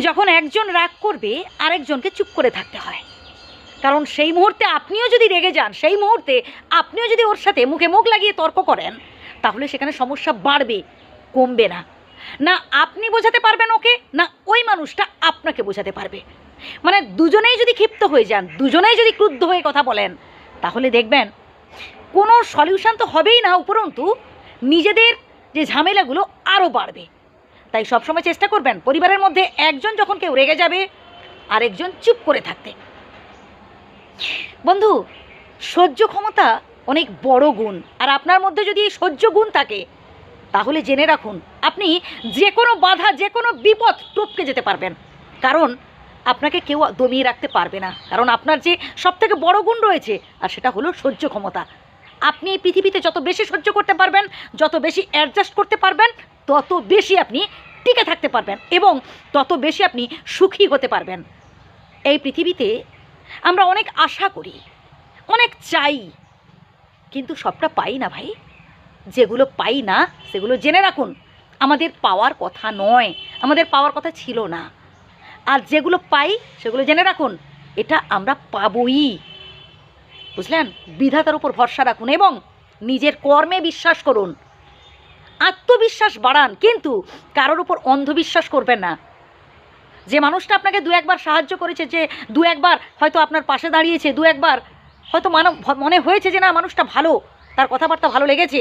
যখন একজন রাগ করবে, আরেকজনকে চুপ করে থাকতে হয়। কারণ সেই মুহূর্তে আপনিও যদি রেগে যান, সেই মুহূর্তে আপনিও যদি ওর সাথে মুখে মুখ লাগিয়ে তর্ক করেন, তাহলে সেখানে সমস্যা বাড়বে, কমবে না। না আপনি বোঝাতে পারবেন ওকে, না ওই মানুষটা আপনাকে বোঝাতে পারবে। মানে দুজনেই যদি ক্ষিপ্ত হয়ে যান, দুজনেই যদি ক্রুদ্ধ হয়ে কথা বলেন, তাহলে দেখবেন কোনো সলিউশান তো হবেই না, উপরন্তু নিজেদের যে ঝামেলাগুলো আরও বাড়বে। তাই সবসময় চেষ্টা করবেন পরিবারের মধ্যে একজন যখন কেউ রেগে যাবে, আরেকজন চুপ করে থাকতে। বন্ধু, সহ্য ক্ষমতা অনেক বড় গুণ। আর আপনার মধ্যে যদি এই সহ্য গুণ থাকে, তাহলে জেনে রাখুন, আপনি যে কোনো বাধা, যে কোনো বিপদ টপকে যেতে পারবেন। কারণ আপনাকে কেউ দমিয়ে রাখতে পারবে না। কারণ আপনার যে সবথেকে বড় গুণ রয়েছে, আর সেটা হলো সহ্য ক্ষমতা। আপনি পৃথিবীতে যত বেশি সহ্য করতে পারবেন, যত বেশি অ্যাডজাস্ট করতে পারবেন, তত বেশি আপনি টিকে থাকতে পারবেন এবং তত বেশি আপনি সুখী হতে পারবেন। এই পৃথিবীতে আমরা অনেক আশা করি, অনেক চাই, কিন্তু সবটা পাই না ভাই। যেগুলো পাই না, সেগুলো জেনে রাখুন। আমাদের পাওয়ার কথা নয়, আমাদের পাওয়ার কথা ছিল না। আর যেগুলো পাই, সেগুলো জেনে রাখুন, এটা আমরা পাবই। বুঝলেন? বিধাতার উপর ভরসা রাখুন এবং নিজের কর্মে বিশ্বাস করুন। আত্মবিশ্বাস বাড়ান, কিন্তু কারোর উপর অন্ধবিশ্বাস করবেন না। যে মানুষটা আপনাকে দু একবার সাহায্য করেছে, যে দু একবার হয়তো আপনার পাশে দাঁড়িয়েছে, দু একবার হয়তো মানব, মনে হয়েছে যে না, মানুষটা ভালো, তার কথাবার্তা ভালো লেগেছে,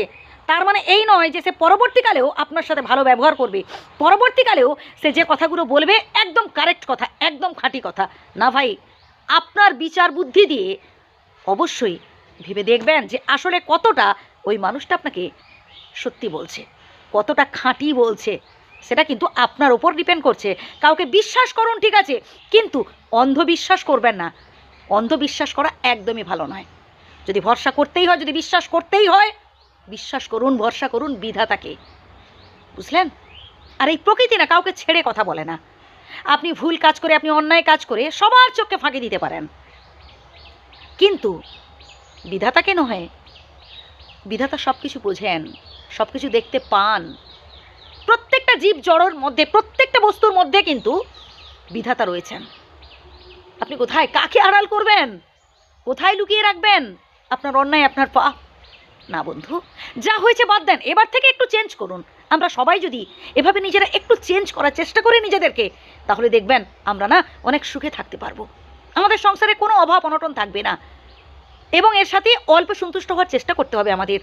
তার মানে এই নয় যে সে পরবর্তীকালেও আপনার সাথে ভালো ব্যবহার করবে। পরবর্তীকালেও সে যে কথাগুলো বলবে, একদম কারেক্ট কথা, একদম খাঁটি কথা। না ভাই, আপনার বিচার বুদ্ধি দিয়ে অবশ্যই ভেবে দেখবেন যে আসলে কতটা ওই মানুষটা আপনাকে সত্যি বলছে। কতটা খাঁটি বলছে, সেটা কিন্তু আপনার ওপর ডিপেন্ড করছে। কাউকে বিশ্বাস করুন, ঠিক আছে, কিন্তু অন্ধবিশ্বাস করবেন না। অন্ধবিশ্বাস করা একদমই ভালো নয়। যদি ভরসা করতেই হয়, যদি বিশ্বাস করতেই হয়, বিশ্বাস করুন, ভরসা করুন বিধাতাকে। বুঝলেন? আর এই প্রকৃতি না, কাউকে ছেড়ে কথা বলে না। আপনি ভুল কাজ করে, আপনি অন্যায় কাজ করে সবার চোখকে ফাঁকি দিতে পারেন। কিন্তু বিধাতাকে নহে, বিধাতা সব কিছু বোঝেন। সব কিছু দেখতে পান। প্রত্যেকটা জীব জড়োর মধ্যে, প্রত্যেকটা বস্তুর মধ্যে কিন্তু বিধাতা রয়েছেন। আপনি কোথায়? কাকে আড়াল করবেন? কোথায় লুকিয়ে রাখবেন? আপনার অন্যায়, আপনার পা না বন্ধু, যা হয়েছে বাদ দেন। এবার থেকে একটু চেঞ্জ করুন। আমরা সবাই যদি এভাবে নিজেরা একটু চেঞ্জ করার চেষ্টা করি নিজেদেরকে, তাহলে দেখবেন আমরা না অনেক সুখে থাকতে পারব। আমাদের সংসারে কোনো অভাব, অনটন থাকবে না। এবং এর সাথে অল্প সন্তুষ্ট হওয়ার চেষ্টা করতে হবে আমাদের।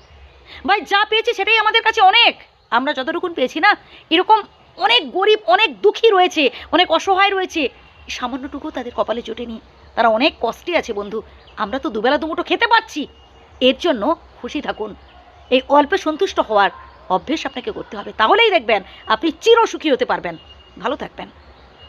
ভাই, যা পেয়েছি সেটাই আমাদের কাছে অনেক। আমরা যতটুকুন পেয়েছি না, এরকম অনেক গরিব, অনেক দুঃখী রয়েছে, অনেক অসহায় রয়েছে। সামান্যটুকু তাদের কপালে জোটেনি। তারা অনেক কষ্টে আছে বন্ধু। আমরা তো দুবেলা দুমুটো খেতে পাচ্ছি। এর জন্য খুশি থাকুন। এই অল্পে সন্তুষ্ট হওয়ার অভ্যেস আপনাকে করতে হবে। তাহলেই দেখবেন আপনি চিরসুখী হতে পারবেন। ভালো থাকবেন।